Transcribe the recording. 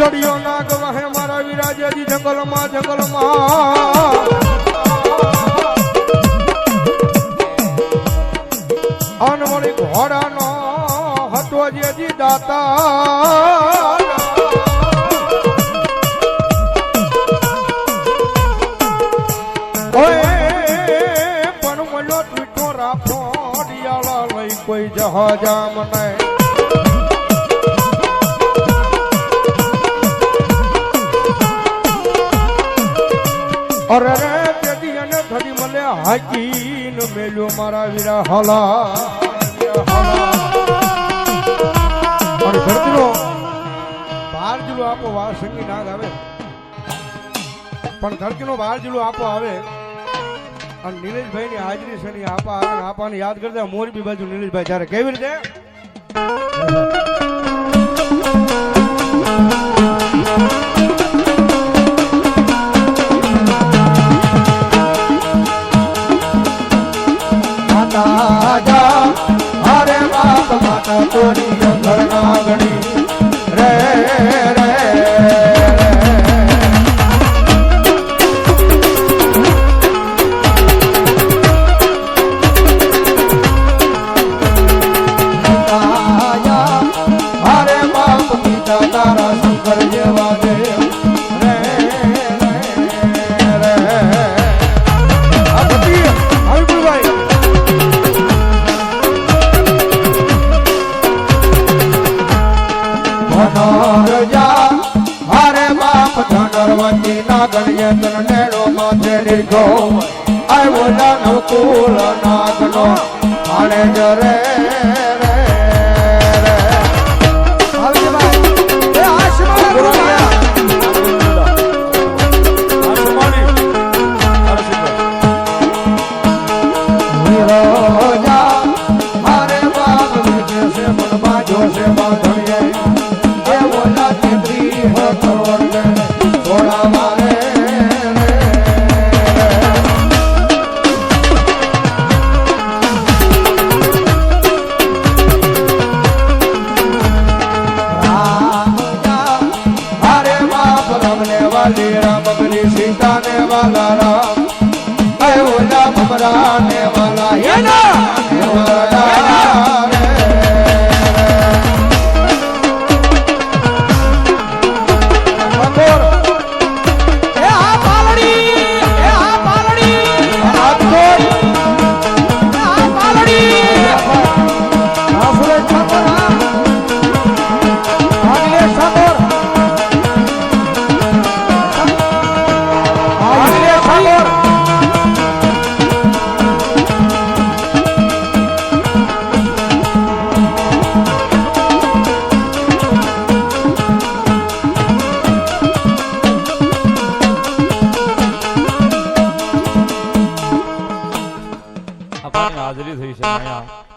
સળિયો નાગ વહે મારા વિરાજેજી જંગલમાં જંગલમાં. અનવળી ઘોડાનો હતો જેજી દાતા પણ મળ્યો મીઠો રાખો લઈ કોઈ જહાજામ મને હાકીન મેલ્યો મારા વીરા હલા અને ધરતીનો બાર જુલો આપો વાર સંગી નાગ આવે. પણ ધરતીનો બાર જુલો આપો આવે. અને નીલેશભાઈ ની હાજરી છે ની આપા આવે આપાને યાદ કરતા મોરબી બાજુ નીલેશભાઈ ત્યારે કેવી રીતે? ધનરજા અરે બાપ ધનરવતી ના ગણ્યતન નેડો માથે લીધો આવ્યો જાનો કુલ નાગનો આણે જરે રે ને રામ અરે ઓલા મમરા ને આપવાની હાજરી થઈ છે અહીંયા.